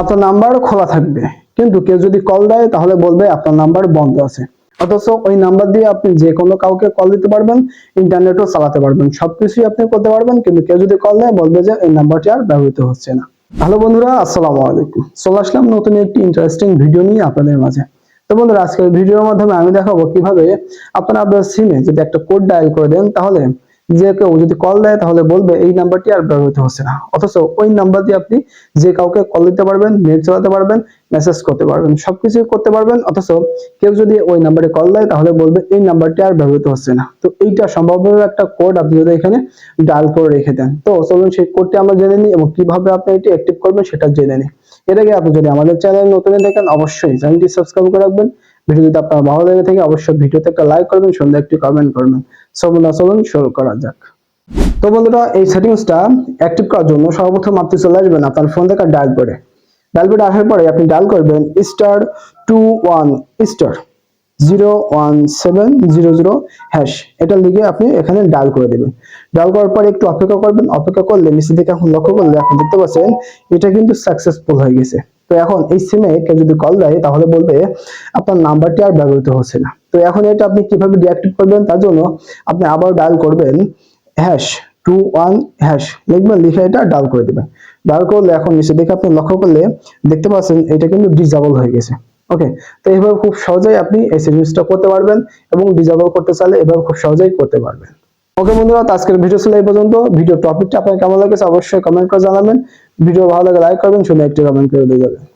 আপনার নাম্বার খোলা থাকবে। কিন্তু কেউ যদি কল দেয়, তাহলে বলবে আপনার নাম্বার বন্ধ আছে। অথচ ওই নাম্বার দিয়ে আপনি যে কোনো কাউকে কল দিতে পারবেন, ইন্টারনেটও চালাতে পারবেন। সবকিছুই আপনি করতে পারবেন, কিন্তু কেউ যদি কল দেয় বলবে যে এই নাম্বারটি আর ব্যবহৃত হচ্ছে না। হ্যালো বন্ধুরা, আসসালামু আলাইকুম। চলে আসলাম নতুন একটি ইন্টারেস্টিং ভিডিও নিয়ে আপনাদের মাঝে। তো বন্ধুরা, আজকের ভিডিওর মাধ্যমে আমি দেখাবো কীভাবে আপনারা আপনার সিমে যদি একটা কোড ডায়াল করে দেন, তাহলে যে কেউ যদি কল দেয় তাহলে বলবে এই নাম্বারটি আর ব্যবহৃত হচ্ছে না। অথচ ওই নাম্বার দিয়ে আপনি যে কাউকে কল দিতে পারবেন নেট চালাতে পারবেন মেসেজ করতে পারবেন সবকিছু করতে পারবেন। অথচ কেউ যদি ওই নাম্বারে কল দেয় তাহলে বলবে এই নাম্বারটি আর ব্যবহৃত হচ্ছে না। তো এইটা সম্ভাব্য একটা কোড আপনি যদি এখানে ডায়াল করে রেখে দেন। তো চলুন সেই কোডটি আমরা জেনে নিই এবং কীভাবে আপনি এটি অ্যাক্টিভ করবেন সেটা জেনে নিই। এর আগে আপনি যদি আমাদের চ্যানেল নতুন দেখেন অবশ্যই চ্যানেলটি সাবস্ক্রাইব করে রাখবেন। ভিডিও যদি আপনার ভালো লেগে থাকে, অবশ্যই ভিডিওতে একটা লাইক করবেন সুন্দর একটি কমেন্ট করবেন। চলুন না, চলুন, শুরু করা যাক। তো বন্ধুরা, এই সেটিংসটা অ্যাক্টিভ করার জন্য সর্বপ্রথম আপনি চলে আসবেন আপনার ফোন থেকে ডায়াল করে ডায়াল করে আসার পরে আপনি ডায়াল করবেন star two one star zero one seven zero zero hash এটা লিখে আপনি এখানে ডাল করে দেবেন। ডাল করার পরে একটু অপেক্ষা করবেন। অপেক্ষা করলে নিচে দিকে এখন লক্ষ্য করলে আপনি দেখতে পাচ্ছেন, এটা কিন্তু সাকসেসফুল হয়ে গেছে। তো এখন এই সিমে কেউ যদি কল দেয়, তাহলে বলবে, আপনার নাম্বারটি আর ব্যবহৃত হচ্ছে না। তো এখন এটা আপনি কীভাবে ডিঅ্যাক্টিভ করবেন, তার জন্য আপনি আবার ডায়াল করবেন হ্যাশ টু ওয়ান হ্যাশ লিখবেন, লিখে এটা ডাল করে দেবেন। ডাল করলে এখন নিচে দেখে আপনি লক্ষ্য করলে দেখতে পাচ্ছেন এটা কিন্তু ডিজাবল হয়ে গেছে। ওকে তো এইভাবে খুব সহজেই আপনি এই সেটিংসটা করতে পারবেন এবং ডিজাবল করতে চাইলে এভাবে খুব সহজেই করতে পারবেন। ওকে বন্ধুরা আজকের ভিডিও ছিল এই পর্যন্ত। ভিডিও টপিকটা আপনার কেমন লাগেছে অবশ্যই কমেন্ট করে জানাবেন। ভিডিও ভালো লাগে লাইক করবেন শুনে একটি কমেন্ট করে দিয়ে যাবেন।